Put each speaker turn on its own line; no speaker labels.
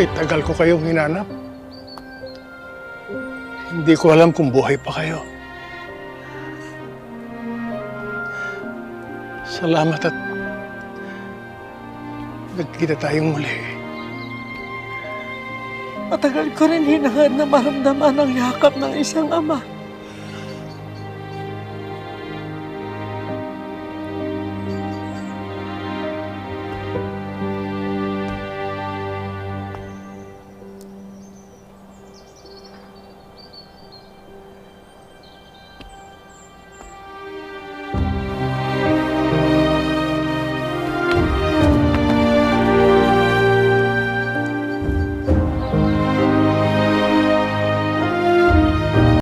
Kay tagal ko kayong hinanap. Hindi ko alam kung buhay pa kayo. Salamat at nagkita tayong muli.
Matagal ko rin hinahad na maramdaman ang yakap ng isang ama.